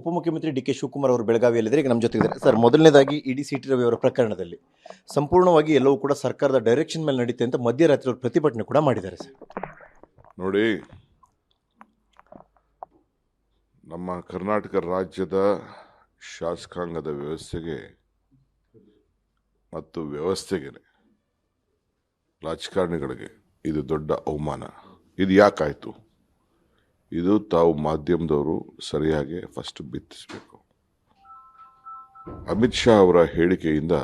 ಉಪಮುಖ್ಯಮಂತ್ರಿ D K Shivakumar ಅವರು ಬೆಳಗಾವಿಯಲ್ಲಿದ್ದರೆ. ಈಗ ನಮ್ಮ ಜೊತೆಗಿದ್ದಾರೆ. ಸರ್, ಮೊದಲನೇದಾಗಿ ಇಡಿ ಸಿ ಟಿ ರವಿ ಅವರ ಪ್ರಕರಣದಲ್ಲಿ ಸಂಪೂರ್ಣವಾಗಿ ಎಲ್ಲವೂ ಕೂಡ ಸರ್ಕಾರದ ಡೈರೆಕ್ಷನ್ ಮೇಲೆ ನಡೀತೆ ಅಂತ ಮಧ್ಯರಾತ್ರಿ ಅವರು ಪ್ರತಿಭಟನೆ ಕೂಡ ಮಾಡಿದ್ದಾರೆ, ಸರ್. ನೋಡಿ, ನಮ್ಮ ಕರ್ನಾಟಕ ರಾಜ್ಯದ ಶಾಸಕಾಂಗದ ವ್ಯವಸ್ಥೆಗೆ ಮತ್ತು ವ್ಯವಸ್ಥೆಗೆ ರಾಜಕಾರಣಿಗಳಿಗೆ ಇದು ದೊಡ್ಡ ಅವಮಾನ. ಇದು ಯಾಕಾಯಿತು? ಇದು ತಾವು ಮಾಧ್ಯಮದವರು ಸರಿಯಾಗಿ ಫಸ್ಟ್ ಬಿತ್ತಿಸಬೇಕು. ಅಮಿತ್ ಶಾ ಅವರ ಹೇಳಿಕೆಯಿಂದ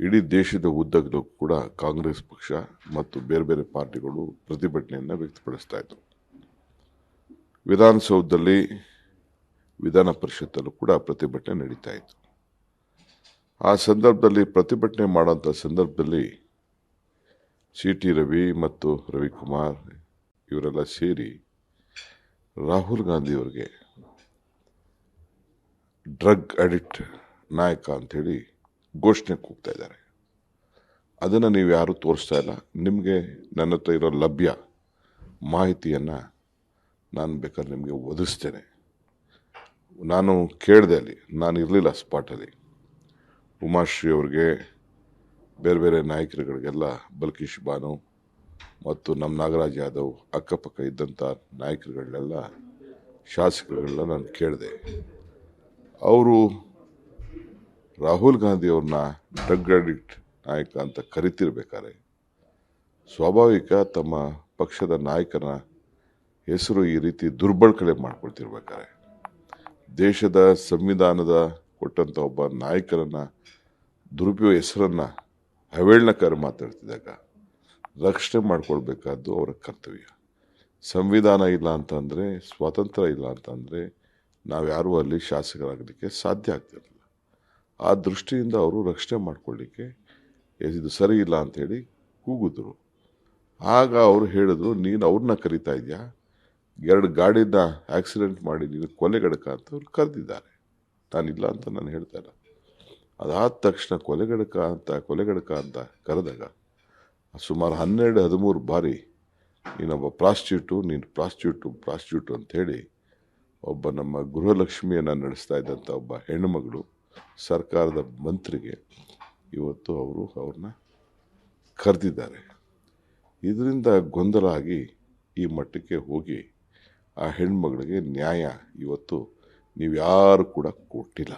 ಇಡೀ ದೇಶದ ಉದ್ದಗಲು ಕೂಡ ಕಾಂಗ್ರೆಸ್ ಪಕ್ಷ ಮತ್ತು ಬೇರೆ ಬೇರೆ ಪಾರ್ಟಿಗಳು ಪ್ರತಿಭಟನೆಯನ್ನು ವ್ಯಕ್ತಪಡಿಸ್ತಾ ಇದ್ದವು ವಿಧಾನಸೌಧದಲ್ಲಿ ವಿಧಾನ ಪರಿಷತ್ತಲ್ಲೂ ಕೂಡ ಪ್ರತಿಭಟನೆ ನಡೀತಾ ಇತ್ತು. ಆ ಸಂದರ್ಭದಲ್ಲಿ ಪ್ರತಿಭಟನೆ ಮಾಡೋಂಥ ಸಂದರ್ಭದಲ್ಲಿ ಸಿ ಟಿ ರವಿ ಮತ್ತು ರವಿಕುಮಾರ್ ಇವರೆಲ್ಲ ಸೇರಿ ರಾಹುಲ್ ಗಾಂಧಿಯವ್ರಿಗೆ ಡ್ರಗ್ ಅಡಿಕ್ಟ್ ನಾಯಕ ಅಂಥೇಳಿ ಘೋಷಣೆ ಕೂಗ್ತಾ ಇದ್ದಾರೆ. ಅದನ್ನು ನೀವು ಯಾರೂ ತೋರಿಸ್ತಾ ಇಲ್ಲ. ನಿಮಗೆ ನನ್ನ ಹತ್ರ ಇರೋ ಲಭ್ಯ ಮಾಹಿತಿಯನ್ನು ನಾನು ಬೇಕಾದ್ರೆ ನಿಮಗೆ ಒದಿಸ್ತೇನೆ ನಾನು ಕೇಳಿದೆ ಅಲ್ಲಿ, ನಾನು ಇರಲಿಲ್ಲ ಸ್ಪಾಟಲ್ಲಿ ಉಮಾಶ್ರೀ ಅವ್ರಿಗೆ ಬೇರೆ ಬೇರೆ ನಾಯಕರುಗಳಿಗೆಲ್ಲ ಬಲ್ಕೀಶ್ ಬಾನು ಮತ್ತು ನಮ್ಮ ನಾಗರಾಜ್ ಯಾದವ್ ಅಕ್ಕಪಕ್ಕ ಇದ್ದಂಥ ನಾಯಕರುಗಳನ್ನೆಲ್ಲ ಶಾಸಕರುಗಳನ್ನ ನಾನು ಕೇಳಿದೆ. ಅವರು ರಾಹುಲ್ ಗಾಂಧಿ ಅವ್ರನ್ನ ಡ್ರಗ್ ಅಡಿಕ್ಟ್ ನಾಯಕ ಅಂತ ಕರಿತಿರ್ಬೇಕಾರೆ ಸ್ವಾಭಾವಿಕ ತಮ್ಮ ಪಕ್ಷದ ನಾಯಕನ ಹೆಸರು ಈ ರೀತಿ ದುರ್ಬಳಕೆ ಮಾಡ್ಕೊಳ್ತಿರ್ಬೇಕಾರೆ ದೇಶದ ಸಂವಿಧಾನದ ಕೊಟ್ಟಂಥ ಒಬ್ಬ ನಾಯಕರನ್ನು ದುರುಪಯೋಗ ಹೆಸರನ್ನು ಹವೇಳನಕಾರ ಮಾತಾಡ್ತಿದ್ದಾಗ ರಕ್ಷಣೆ ಮಾಡ್ಕೊಳ್ಬೇಕಾದ್ದು ಅವರ ಕರ್ತವ್ಯ. ಸಂವಿಧಾನ ಇಲ್ಲ ಅಂತಂದರೆ, ಸ್ವಾತಂತ್ರ್ಯ ಇಲ್ಲ ಅಂತಂದರೆ ನಾವ್ಯಾರೂ ಅಲ್ಲಿ ಶಾಸಕರಾಗಲಿಕ್ಕೆ ಸಾಧ್ಯ ಆಗ್ತಿರಲಿಲ್ಲ. ಆ ದೃಷ್ಟಿಯಿಂದ ಅವರು ರಕ್ಷಣೆ ಮಾಡಿಕೊಳ್ಳಿಕ್ಕೆ ಇದು ಸರಿ ಇಲ್ಲ ಅಂಥೇಳಿ ಕೂಗಿದ್ರು. ಆಗ ಅವರು ಹೇಳಿದ್ರು, ನೀನು ಅವ್ರನ್ನ ಕರಿತಾ ಇದೆಯಾ? ಎರಡು ಗಾಡಿನ ಆಕ್ಸಿಡೆಂಟ್ ಮಾಡಿ ನೀನು ಕೊಲೆಗಡಕ ಅಂತ ಅವ್ರು ಕರೆದಿದ್ದಾರೆ. ನಾನಿಲ್ಲ ಅಂತ ನಾನು ಹೇಳ್ತಾ ಇಲ್ಲ. ಅದಾದ ತಕ್ಷಣ ಕೊಲೆಗಡಕ ಅಂತ ಕೊಲೆಗಡಕ ಅಂತ ಕರೆದಾಗ ಸುಮಾರು ಹನ್ನೆರಡು, ಹದಿಮೂರು ಬಾರಿ ನೀನೊಬ್ಬ ಪ್ರಾಸ್ಟ್ಯೂಟು ನೀನು ಪ್ರಾಸ್ಟ್ಯೂಟು ಪ್ರಾಸ್ಟ್ಯೂಟು ಅಂಥೇಳಿ ಒಬ್ಬ ನಮ್ಮ ಗೃಹಲಕ್ಷ್ಮಿಯನ್ನು ನಡೆಸ್ತಾ ಇದ್ದಂಥ ಒಬ್ಬ ಹೆಣ್ಣುಮಗಳು ಸರ್ಕಾರದ ಮಂತ್ರಿಗೆ ಇವತ್ತು ಅವರು ಅವ್ರನ್ನ ಕರೆದಿದ್ದಾರೆ. ಇದರಿಂದ ಗೊಂದಲ ಆಗಿ ಈ ಮಟ್ಟಕ್ಕೆ ಹೋಗಿ ಆ ಹೆಣ್ಮಗಳಿಗೆ ನ್ಯಾಯ ಇವತ್ತು ನೀವು ಯಾರು ಕೂಡ ಕೊಟ್ಟಿಲ್ಲ.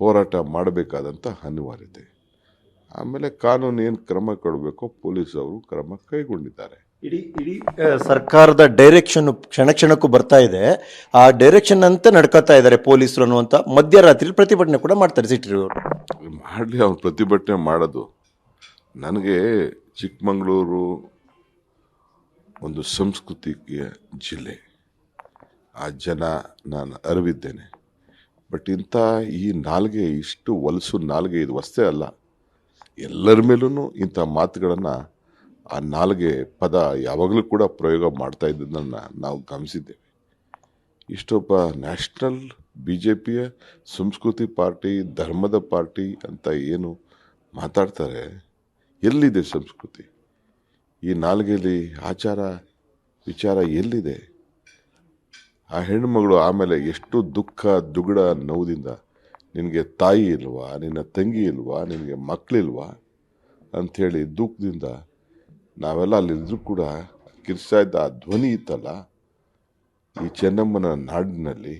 ಹೋರಾಟ ಮಾಡಬೇಕಾದಂಥ ಅನಿವಾರ್ಯತೆ. ಆಮೇಲೆ ಕಾನೂನು ಏನು ಕ್ರಮ ಕೊಡಬೇಕೋ ಪೊಲೀಸ್ ಅವರು ಕ್ರಮ ಕೈಗೊಂಡಿದ್ದಾರೆ. ಇಡೀ ಇಡೀ ಸರ್ಕಾರದ ಡೈರೆಕ್ಷನ್ ಕ್ಷಣ ಕ್ಷಣಕ್ಕೂ ಬರ್ತಾ ಇದೆ. ಆ ಡೈರೆಕ್ಷನ್ ಅಂತ ನಡ್ಕೋತಾ ಇದ್ದಾರೆ ಪೊಲೀಸರು ಅನ್ನುವಂಥ ಮಧ್ಯರಾತ್ರಿ ಪ್ರತಿಭಟನೆ ಕೂಡ ಮಾಡ್ತಾರೆ ಸಿಟ್ರಿ ಅವರು ಮಾಡಲಿ ಅವ್ರು ಪ್ರತಿಭಟನೆ ಮಾಡೋದು. ನನಗೆ ಚಿಕ್ಕಮಗಳೂರು ಒಂದು ಸಂಸ್ಕೃತಿಯ ಜಿಲ್ಲೆ. ಆ ಜನ ನಾನು ಅರಿವಿದ್ದೇನೆ. ಬಟ್ ಇಂಥ ಈ ನಾಲ್ಗೆ ಇಷ್ಟು ಹೊಲಸು ನಾಲ್ಗೆ ಇದು ವಸ್ತೆ ಅಲ್ಲ. ಎಲ್ಲರ ಮೇಲೂ ಇಂಥ ಮಾತುಗಳನ್ನು ಆ ನಾಲ್ಗೆ ಪದ ಯಾವಾಗಲೂ ಕೂಡ ಪ್ರಯೋಗ ಮಾಡ್ತಾ ಇದ್ದದನ್ನು ನಾವು ಗಮನಿಸಿದ್ದೇವೆ. ಇಷ್ಟೊಬ್ಬ ನ್ಯಾಷನಲ್ ಬಿ ಜೆ ಪಿಯ ಸಂಸ್ಕೃತಿ ಪಾರ್ಟಿ, ಧರ್ಮದ ಪಾರ್ಟಿ ಅಂತ ಏನು ಮಾತಾಡ್ತಾರೆ, ಎಲ್ಲಿದೆ ಸಂಸ್ಕೃತಿ? ಈ ನಾಲ್ಗೆಯಲ್ಲಿ ಆಚಾರ, ವಿಚಾರ ಎಲ್ಲಿದೆ? ಆ ಹೆಣ್ಣುಮಗಳು ಆಮೇಲೆ ಎಷ್ಟು ದುಃಖ, ದುಗುಡ ನೋವುದಿಂದ ನಿನಗೆ ತಾಯಿ ಇಲ್ವಾ, ನಿನ್ನ ತಂಗಿ ಇಲ್ವಾ, ನಿನಗೆ ಮಕ್ಕಳಿಲ್ವಾ ಅಂಥೇಳಿ ದುಃಖದಿಂದ ನಾವೆಲ್ಲ ಅಲ್ಲಿದ್ದರೂ ಕೂಡ ಕಿರ್ಸ್ತಾ ಇದ್ದ ಆ ಧ್ವನಿ ಇತ್ತಲ್ಲ, ಈ ಚೆನ್ನಮ್ಮನ ನಾಡಿನಲ್ಲಿ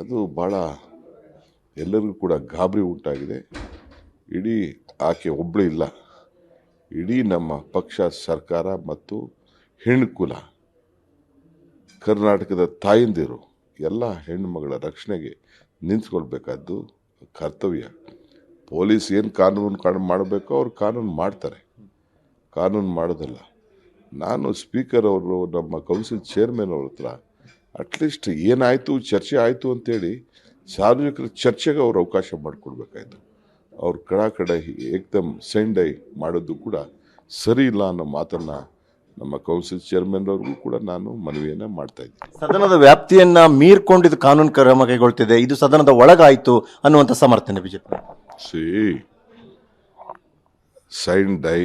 ಅದು ಭಾಳ ಎಲ್ಲರಿಗೂ ಕೂಡ ಗಾಬರಿ ಉಂಟಾಗಿದೆ. ಇಡೀ ಆಕೆ ಒಬ್ಬಳು ಇಲ್ಲ. ಇಡೀ ನಮ್ಮ ಪಕ್ಷ, ಸರ್ಕಾರ ಮತ್ತು ಹೆಣ್ಣುಕುಲ ಕರ್ನಾಟಕದ ತಾಯಂದಿರು, ಎಲ್ಲ ಹೆಣ್ಣುಮಗಳ ರಕ್ಷಣೆಗೆ ನಿಂತ್ಕೊಳ್ಬೇಕಾದ್ದು ಕರ್ತವ್ಯ. ಪೊಲೀಸ್ ಏನು ಕಾನೂನು ಕಾನೂನು ಮಾಡಬೇಕೋ ಅವ್ರು ಕಾನೂನು ಮಾಡ್ತಾರೆ. ಕಾನೂನು ಮಾಡೋದಲ್ಲ. ನಾನು ಸ್ಪೀಕರ್ ಅವರು, ನಮ್ಮ ಕೌನ್ಸಿಲ್ ಚೇರ್ಮನ್ ಅವ್ರ ಹತ್ರ ಅಟ್ಲೀಸ್ಟ್ ಏನಾಯಿತು, ಚರ್ಚೆ ಆಯಿತು ಅಂತೇಳಿ ಸಾರ್ವಜನಿಕರ ಚರ್ಚೆಗೆ ಅವ್ರು ಅವಕಾಶ ಮಾಡಿಕೊಡ್ಬೇಕಾಯ್ತು. ಅವ್ರು ಕಡ ಕಡೆ ಏಕ್ದಮ್ ಸೆಂಡೈ ಮಾಡೋದು ಕೂಡ ಸರಿ ಇಲ್ಲ ಅನ್ನೋ ಮಾತನ್ನು ನಮ್ಮ ಕೌನ್ಸಿಲ್ ಚೇರ್ಮನ್ ಅವ್ರಿಗೂ ಕೂಡ ನಾನು ಮನವಿಯನ್ನು ಮಾಡ್ತಾ ಇದ್ದೀನಿ. ಸದನದ ವ್ಯಾಪ್ತಿಯನ್ನ ಮೀರ್ಕೊಂಡಿದ್ದು ಕಾನೂನು ಕ್ರಮ ಕೈಗೊಳ್ತಿದೆ. ಇದು ಸದನದ ಒಳಗಾಯಿತು ಅನ್ನುವಂಥ ಸಮರ್ಥನೆ ಬಿಜೆಪಿ. ಸಿ ಸೈನ್ ಡೈ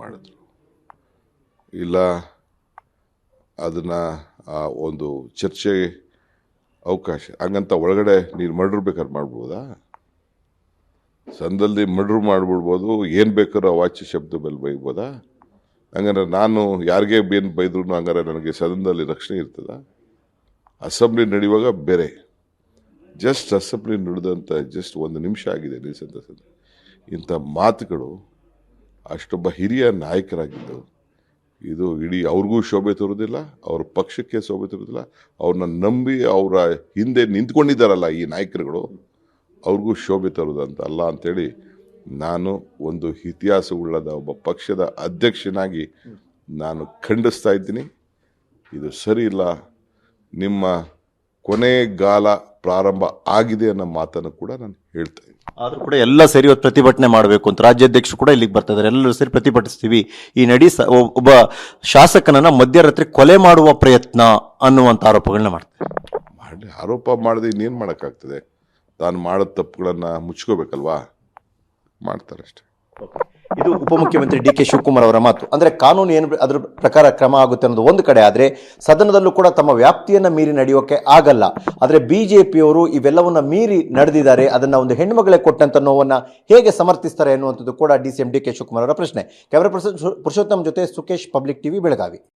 ಮಾಡಿದ್ರು. ಇಲ್ಲ ಅದನ್ನು ಆ ಒಂದು ಚರ್ಚೆ ಅವಕಾಶ ಹಂಗಂತ ಒಳಗಡೆ ನೀನು ಮರ್ಡ್ರ್ ಬೇಕಾದ್ರೆ ಮಾಡ್ಬೋದಾ? ಸಂದಲ್ಲಿ ಮರ್ಡ್ರ್ ಮಾಡಿಬಿಡ್ಬೋದು ಏನು ಬೇಕಾದ್ರೂ ಅವಾಚ್ಯ ಶಬ್ದ ಮೇಲೆ ಬೈಬೋದಾ? ಹಂಗಾರೆ ನಾನು ಯಾರಿಗೆ ಏನು ಬೈದ್ರು ಹಂಗಾರೆ ನನಗೆ ಸದನದಲ್ಲಿ ರಕ್ಷಣೆ ಇರ್ತದ. ಅಸೆಂಬ್ಲಿ ನಡೆಯುವಾಗ ಬೇರೆ. ಜಸ್ಟ್ ಅಸೆಂಬ್ಲಿ ನಡೆದಂಥ ಜಸ್ಟ್ ಒಂದು ನಿಮಿಷ ಆಗಿದೆ ನಿಲ್ಸಂತ ಅಸೆಂಬ್ಲಿ ಇಂಥ ಮಾತುಗಳು ಅಷ್ಟೊಬ್ಬ ಹಿರಿಯ ನಾಯಕರಾಗಿದ್ದು ಇದು ಇಡೀ ಅವ್ರಿಗೂ ಶೋಭೆ ತರುವುದಿಲ್ಲ, ಅವ್ರ ಪಕ್ಷಕ್ಕೆ ಶೋಭೆ ತರುವುದಿಲ್ಲ. ಅವ್ರನ್ನ ನಂಬಿ ಅವರ ಹಿಂದೆ ನಿಂತ್ಕೊಂಡಿದ್ದಾರಲ್ಲ ಈ ನಾಯಕರುಗಳು, ಅವ್ರಿಗೂ ಶೋಭೆ ತರುವುದಂತ ಅಲ್ಲ ಅಂಥೇಳಿ ನಾನು ಒಂದು ಇತಿಹಾಸವುಳ್ಳದ ಒಬ್ಬ ಪಕ್ಷದ ಅಧ್ಯಕ್ಷನಾಗಿ ನಾನು ಖಂಡಿಸ್ತಾ ಇದ್ದೀನಿ. ಇದು ಸರಿ ಇಲ್ಲ. ನಿಮ್ಮ ಕೊನೆಗಾಲ ಪ್ರಾರಂಭ ಆಗಿದೆ ಅನ್ನೋ ಮಾತನ್ನು ಕೂಡ ನಾನು ಹೇಳ್ತಾ ಇದ್ದೀನಿ. ಆದರೂ ಕೂಡ ಎಲ್ಲ ಸರಿ ಇವತ್ತು ಪ್ರತಿಭಟನೆ ಮಾಡಬೇಕು ಅಂತ ರಾಜ್ಯಾಧ್ಯಕ್ಷರು ಕೂಡ ಇಲ್ಲಿಗೆ ಬರ್ತಾ ಇದ್ದಾರೆ. ಎಲ್ಲರೂ ಸರಿ ಪ್ರತಿಭಟಿಸ್ತೀವಿ. ಈ ನಡಿ ಸ- ಒಬ್ಬ ಶಾಸಕನನ್ನು ಮಧ್ಯರಾತ್ರಿ ಕೊಲೆ ಮಾಡುವ ಪ್ರಯತ್ನ ಅನ್ನುವಂಥ ಆರೋಪಗಳನ್ನ ಮಾಡ್ತಾರೆ. ಮಾಡಿ ಆರೋಪ ಮಾಡದೆ ಇನ್ನೇನು ಮಾಡೋಕ್ಕಾಗ್ತದೆ? ತಾನು ಮಾಡೋ ತಪ್ಪುಗಳನ್ನು ಮುಚ್ಕೋಬೇಕಲ್ವಾ? ಮಾಡ್ತಾರೆ ಅಷ್ಟೇ ಇದು ಉಪಮುಖ್ಯಮಂತ್ರಿ ಡಿ ಕೆ ಶಿವಕುಮಾರ್ ಅವರ ಮಾತು. ಅಂದ್ರೆ ಕಾನೂನು ಏನು ಅದರ ಪ್ರಕಾರ ಕ್ರಮ ಆಗುತ್ತೆ ಅನ್ನೋದು ಒಂದು ಕಡೆ ಆದ್ರೆ ಸದನದಲ್ಲೂ ಕೂಡ ತಮ್ಮ ವ್ಯಾಪ್ತಿಯನ್ನ ಮೀರಿ ನಡೆಯೋಕೆ ಆಗಲ್ಲ. ಆದ್ರೆ ಪಿಯವರು ಇವೆಲ್ಲವನ್ನು ಮೀರಿ ನಡೆದಿದ್ದಾರೆ. ಅದನ್ನ ಒಂದು ಹೆಣ್ಮಗಳೇ ಕೊಟ್ಟಂತ ನೋವನ್ನು ಹೇಗೆ ಸಮರ್ಥಿಸ್ತಾರೆ ಅನ್ನುವಂಥದ್ದು ಕೂಡ D C M D K Shivakumar ಅವರ ಪ್ರಶ್ನೆ. ಕ್ಯಾಮರಾ ಪರ್ಸನ್ ಪುರುಷೋತ್ತಮ್ ಜೊತೆ ಸುಕೇಶ್ ಪಬ್ಲಿಕ್ ಟಿವಿ ಬೆಳಗಾವಿ.